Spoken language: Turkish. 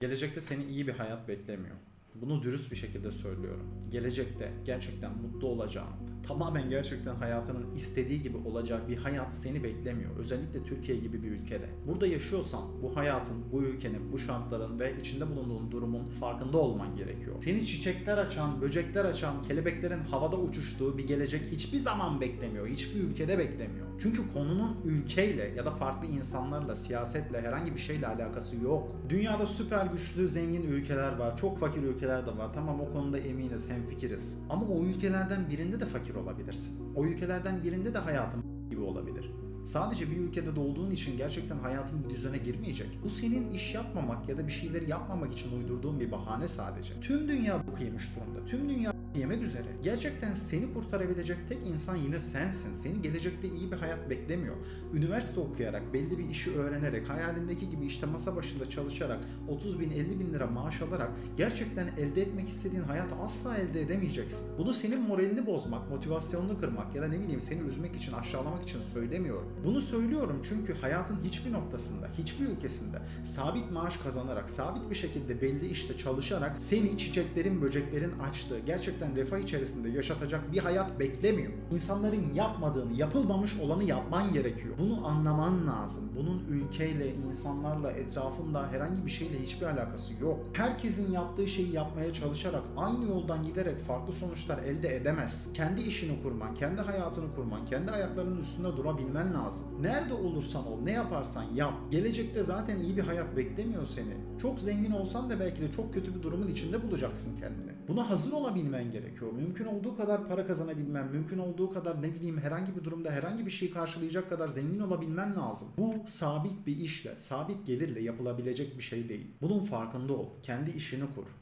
Gelecekte seni iyi bir hayat beklemiyor. Bunu dürüst bir şekilde söylüyorum. Gelecekte gerçekten mutlu olacağın, tamamen gerçekten hayatının istediği gibi olacağı bir hayat seni beklemiyor. Özellikle Türkiye gibi bir ülkede. Burada yaşıyorsan bu hayatın, bu ülkenin, bu şartların ve içinde bulunduğun durumun farkında olman gerekiyor. Seni çiçekler açan, böcekler açan, kelebeklerin havada uçuştuğu bir gelecek hiçbir zaman beklemiyor. Hiçbir ülkede beklemiyor. Çünkü konunun ülkeyle ya da farklı insanlarla, siyasetle herhangi bir şeyle alakası yok. Dünyada süper güçlü, zengin ülkeler var. Çok fakir ülkeler de var. Tamam o konuda eminiz, hemfikiriz. Ama o ülkelerden birinde de fakir olabilirsin. O ülkelerden birinde de hayatın gibi olabilir. Sadece bir ülkede doğduğun için gerçekten hayatın bir düzene girmeyecek. Bu senin iş yapmamak ya da bir şeyleri yapmamak için uydurduğun bir bahane sadece. Tüm dünya bu yemiş durumda. Tüm dünya yemek üzere. Gerçekten seni kurtarabilecek tek insan yine sensin. Seni gelecekte iyi bir hayat beklemiyor. Üniversite okuyarak, belli bir işi öğrenerek, hayalindeki gibi işte masa başında çalışarak, 30 bin 50 bin lira maaş alarak gerçekten elde etmek istediğin hayatı asla elde edemeyeceksin. Bunu senin moralini bozmak, motivasyonunu kırmak ya da ne bileyim seni üzmek için, aşağılamak için söylemiyorum. Bunu söylüyorum çünkü hayatın hiçbir noktasında, hiçbir ülkesinde sabit maaş kazanarak, sabit bir şekilde belli işte çalışarak seni çiçeklerin, böceklerin açtığı, gerçekten refah içerisinde yaşatacak bir hayat beklemiyor. İnsanların yapmadığını, yapılmamış olanı yapman gerekiyor. Bunu anlaman lazım. Bunun ülkeyle, insanlarla, etrafında herhangi bir şeyle hiçbir alakası yok. Herkesin yaptığı şeyi yapmaya çalışarak aynı yoldan giderek farklı sonuçlar elde edemez. Kendi işini kurman, kendi hayatını kurman, kendi ayaklarının üstünde durabilmen lazım. Nerede olursan ol, ne yaparsan yap. Gelecekte zaten iyi bir hayat beklemiyor seni. Çok zengin olsan da belki de çok kötü bir durumun içinde bulacaksın kendini. Buna hazır olabilmen gerekiyor. Mümkün olduğu kadar para kazanabilmen, mümkün olduğu kadar ne bileyim herhangi bir durumda herhangi bir şeyi karşılayacak kadar zengin olabilmen lazım. Bu sabit bir işle, sabit gelirle yapılabilecek bir şey değil. Bunun farkında ol. Kendi işini kur.